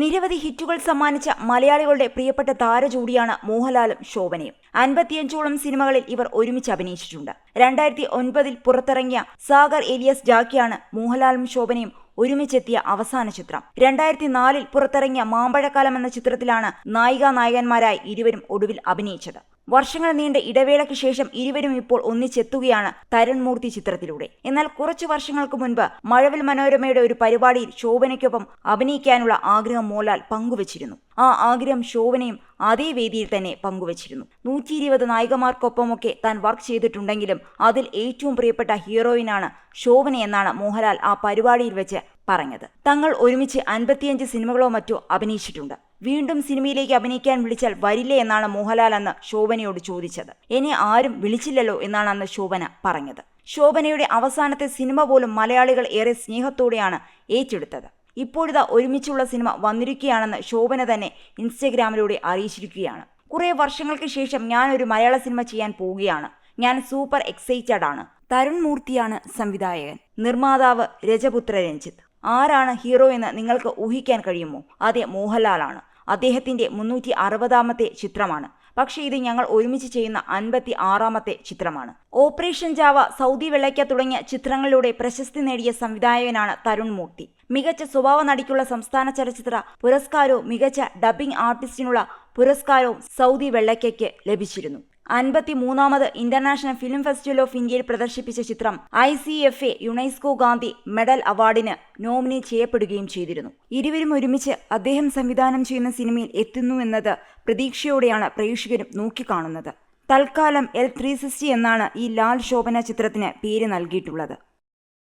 നിരവധി ഹിറ്റുകൾ സമ്മാനിച്ച മലയാളികളുടെ പ്രിയപ്പെട്ട താരജോഡിയാണ് മോഹൻലാലും ശോഭനയും. അൻപത്തിയഞ്ചോളം സിനിമകളിൽ ഇവർ ഒരുമിച്ച് അഭിനയിച്ചിട്ടുണ്ട്. രണ്ടായിരത്തി ഒൻപതിൽ പുറത്തിറങ്ങിയ സാഗർ എലിയസ് ജാക്കിയാണ് മോഹൻലാലും ശോഭനയും ഒരുമിച്ചെത്തിയ അവസാന ചിത്രം. രണ്ടായിരത്തി നാലിൽ പുറത്തിറങ്ങിയ മാമ്പഴക്കാലം എന്ന ചിത്രത്തിലാണ് നായികാ നായകന്മാരായി ഇരുവരും ഒടുവിൽ അഭിനയിച്ചത്. വർഷങ്ങൾ നീണ്ട ഇടവേളയ്ക്ക് ശേഷം ഇരുവരും ഇപ്പോൾ ഒന്നിച്ചെത്തുകയാണ് തരുൺമൂർത്തി ചിത്രത്തിലൂടെ. എന്നാൽ കുറച്ചു വർഷങ്ങൾക്ക് മുൻപ് മഴവിൽ മനോരമയുടെ ഒരു പരിപാടിയിൽ ശോഭനയ്ക്കൊപ്പം അഭിനയിക്കാനുള്ള ആഗ്രഹം മോഹൻലാൽ പങ്കുവച്ചിരുന്നു. ആ ആഗ്രഹം ശോഭനയും അതേ വേദിയിൽ തന്നെ പങ്കുവച്ചിരുന്നു. നൂറ്റി ഇരുപത് നായികമാർക്കൊപ്പമൊക്കെ താൻ വർക്ക് ചെയ്തിട്ടുണ്ടെങ്കിലും അതിൽ ഏറ്റവും പ്രിയപ്പെട്ട ഹീറോയിനാണ് ശോഭന എന്നാണ് മോഹൻലാൽ ആ പരിപാടിയിൽ വെച്ച് പറഞ്ഞത്. തങ്ങൾ ഒരുമിച്ച് അൻപത്തിയഞ്ച് സിനിമകളോ മറ്റോ അഭിനയിച്ചിട്ടുണ്ട്. വീണ്ടും സിനിമയിലേക്ക് അഭിനയിക്കാൻ വിളിച്ചാൽ വരില്ലേ എന്നാണ് മോഹൻലാൽ അന്ന് ശോഭനയോട് ചോദിച്ചത്. എന്നെ ആരും വിളിച്ചില്ലല്ലോ എന്നാണ് അന്ന് ശോഭന പറഞ്ഞത്. ശോഭനയുടെ അവസാനത്തെ സിനിമ പോലും മലയാളികൾ ഏറെ സ്നേഹത്തോടെയാണ് ഏറ്റെടുത്തത്. ഇപ്പോഴിതാ ഒരുമിച്ചുള്ള സിനിമ വന്നിരിക്കുകയാണെന്ന് ശോഭന തന്നെ ഇൻസ്റ്റഗ്രാമിലൂടെ അറിയിച്ചിരിക്കുകയാണ്. കുറെ വർഷങ്ങൾക്ക് ശേഷം ഞാൻ ഒരു മലയാള സിനിമ ചെയ്യാൻ പോവുകയാണ്. ഞാൻ സൂപ്പർ എക്സൈറ്റഡ് ആണ്. തരുൺ മൂർത്തിയാണ് സംവിധായകൻ. നിർമ്മാതാവ് രജപുത്ര രഞ്ജിത്ത്. ആരാണ് ഹീറോ എന്ന് നിങ്ങൾക്ക് ഊഹിക്കാൻ കഴിയുമോ? അതെ മോഹൻലാലാണ്. അദ്ദേഹത്തിന്റെ മുന്നൂറ്റി അറുപതാമത്തെ ചിത്രമാണ്. പക്ഷേ ഇത് ഞങ്ങൾ ഒരുമിച്ച് ചെയ്യുന്ന അൻപത്തി ആറാമത്തെ ചിത്രമാണ്. ഓപ്പറേഷൻ ജാവ സൗദി വെള്ളയ്ക്ക തുടങ്ങിയ ചിത്രങ്ങളിലൂടെ പ്രശസ്തി നേടിയ സംവിധായകനാണ് തരുൺ മൂർത്തി. മികച്ച സ്വഭാവ നടിക്കുള്ള സംസ്ഥാന ചലച്ചിത്ര പുരസ്കാരവും മികച്ച ഡബ്ബിംഗ് ആർട്ടിസ്റ്റിനുള്ള പുരസ്കാരവും സൗദി വെള്ളയ്ക്കയ്ക്ക് ലഭിച്ചിരുന്നു. അൻപത്തി മൂന്നാമത് ഇന്റർനാഷണൽ ഫിലിം ഫെസ്റ്റിവൽ ഓഫ് ഇന്ത്യയിൽ പ്രദർശിപ്പിച്ച ചിത്രം I C F A UNESCO Gandhi medal അവാർഡിന് നോമിനേറ്റ് ചെയ്യപ്പെടുകയും ചെയ്തിരുന്നു. ഇരുവരും ഒരുമിച്ച് അദ്ദേഹം സംവിധാനം ചെയ്യുന്ന സിനിമയിൽ എത്തുന്നു എന്നത് പ്രതീക്ഷയോടെയാണ് പ്രേക്ഷകരും നോക്കിക്കാണുന്നത്. തൽക്കാലം എൽ ത്രീ സിക്സ്റ്റി എന്നാണ് ഈ ലാൽ ശോഭന ചിത്രത്തിന് പേര് നൽകിയിട്ടുള്ളത്.